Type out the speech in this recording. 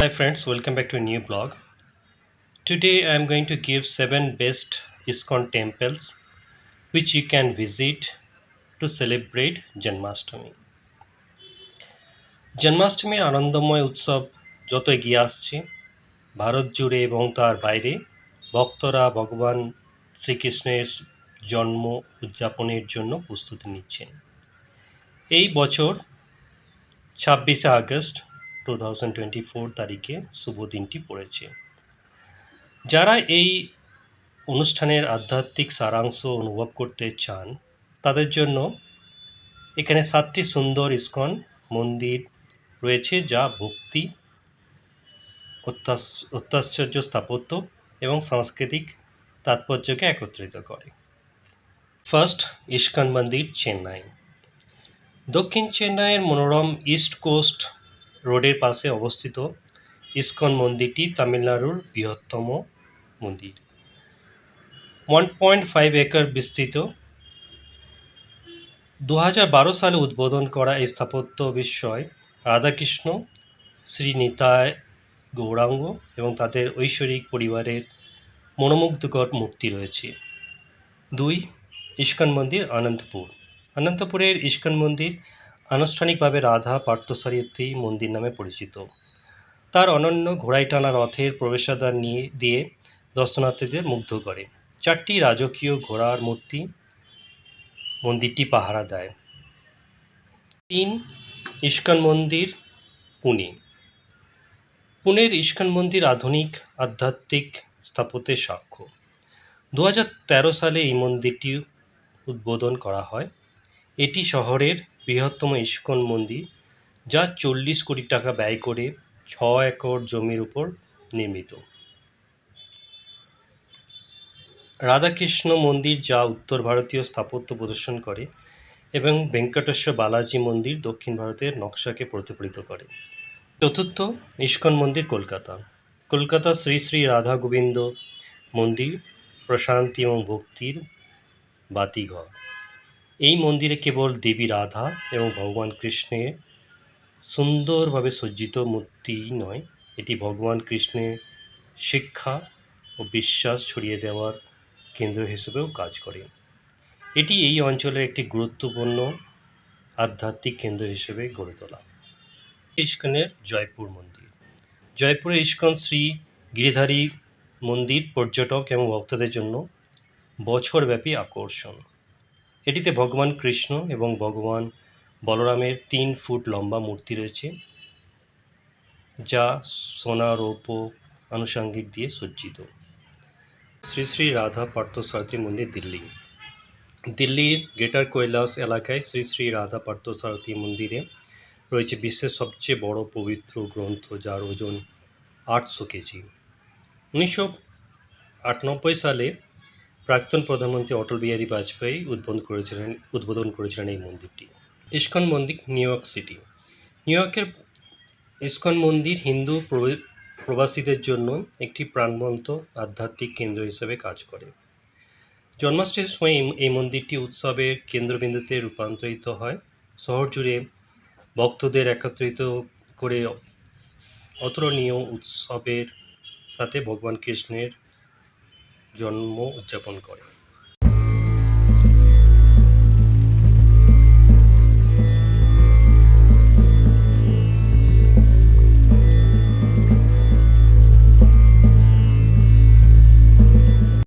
Hi friends, welcome back to a new blog. Today I am going to give 7 best ISKCON temples which you can visit to celebrate Janmashtami জন্মাষ্টমীর আনন্দময় উৎসব যত এগিয়ে আসছে ভারত জুড়ে এবং তার বাইরে ভক্তরা ভগবান শ্রীকৃষ্ণের জন্ম উদযাপনের জন্য প্রস্তুতি নিচ্ছেন এই বছর ছাব্বিশে August two thousand twenty four তারিখে শুভ দিনটি পড়েছে। যারা এই অনুষ্ঠানের আধ্যাত্মিক সারাংশ অনুভব করতে চান, তাদের জন্য এখানে সাতটি সুন্দর ইস্কন মন্দির রয়েছে যা ভক্তি অত্যাশ্চর্য স্থাপত্য এবং সাংস্কৃতিক তাৎপর্যকে একত্রিত করে। ফার্স্ট, ইস্কন মন্দির চেন্নাই। দক্ষিণ চেন্নাইয়ের মনোরম ইস্ট কোস্ট রোডের পাশে অবস্থিত ইস্কন মন্দিরটি তামিলনাড়ুর বৃহত্তম মন্দির। ওয়ান পয়েন্ট ফাইভ একর বিস্তৃত। দু বারো সালে উদ্বোধন করা এই স্থাপত্য বিস্ময় রাধাকৃষ্ণ, শ্রী নিতায় গৌরাঙ্গ এবং তাদের ঐশ্বরিক পরিবারের মনোমুগ্ধকর মূর্তি রয়েছে। দুই, ইস্কন মন্দির অনন্তপুর অনন্তপুরের ইস্কন মন্দির আনুষ্ঠানিকভাবে রাধা পার্থসারথী মন্দির নামে পরিচিত। তার অনন্য ঘোড়ায় টানা রথের প্রবেশাদ্বার নিয়ে, দিয়ে দর্শনার্থীদের মুগ্ধ করে। চারটি রাজকীয় ঘোড়ার মূর্তি মন্দিরটি পাহারা দেয়। তিন ইস্কন মন্দির, পুনে। পুনের ইস্কন মন্দির আধুনিক, আধ্যাত্মিক স্থাপত্যের সাক্ষ্য। দু হাজার তেরো সালে এই মন্দিরটি উদ্বোধন করা হয়। এটি শহরের বৃহত্তম ইস্কন মন্দির, যা চল্লিশ কোটি টাকা ব্যয় করে ছ একর জমির উপর নির্মিত। রাধাকৃষ্ণ মন্দির, যা উত্তর ভারতীয় স্থাপত্য প্রদর্শন করে এবং ভেঙ্কটেশ্বর বালাজি মন্দির দক্ষিণ ভারতের নকশাকে প্রতিফলিত করে। চতুর্থ ইস্কন মন্দির, কলকাতা। কলকাতা শ্রী শ্রী রাধা গোবিন্দ মন্দির প্রশান্তি এবং ভক্তির বাতিঘর। এই মন্দিরে কেবল দেবী রাধা এবং ভগবান কৃষ্ণের সুন্দরভাবে সজ্জিত মূর্তি নয়, এটি ভগবান কৃষ্ণের শিক্ষা ও বিশ্বাস ছড়িয়ে দেওয়ার কেন্দ্র হিসেবেও কাজ করে। এটি এই অঞ্চলের একটি গুরুত্বপূর্ণ আধ্যাত্মিক কেন্দ্র হিসেবে গড়ে তোলা। ইস্কনের জয়পুর মন্দির। জয়পুরে ইস্কন শ্রী গিরিধারী মন্দির পর্যটক এবং ভক্তদের জন্য বছরব্যাপী আকর্ষণ। এটিতে ভগবান কৃষ্ণ এবং ভগবান বলরামের তিন ফুট লম্বা মূর্তি রয়েছে, যা সোনা রৌপ্য আনুষঙ্গিক দিয়ে সজ্জিত। শ্রী শ্রী রাধা পার্থসারথী মন্দির দিল্লি। দিল্লির গ্রেটার কৈলাস এলাকায় শ্রী শ্রী রাধা পার্থসারথী মন্দিরে রয়েছে বিশ্বের সবচেয়ে বড় পবিত্র গ্রন্থ, যার ওজন আটশো কেজি। উনিশশো আটানব্বই সালে প্রাক্তন প্রধানমন্ত্রী অটল বিহারী বাজপেয়ী উদ্বোধন করেছিলেন উদ্বোধন করেছিলেন এই মন্দিরটি। ইস্কন মন্দির, নিউ ইয়র্ক সিটি। নিউ ইয়র্কের ইস্কন মন্দির হিন্দু প্রবে- প্রবাসীদের জন্য একটি প্রাণবন্ত আধ্যাত্মিক কেন্দ্র হিসেবে কাজ করে। জন্মাষ্টমীর সময় এই- মন্দিরটি উৎসবের কেন্দ্রবিন্দুতে রূপান্তরিত হয়। শহর জুড়ে ভক্তদের একত্রিত করে অতুলনীয় উৎসবের সাথে ভগবান কৃষ্ণের জন্ম উদযাপন করে।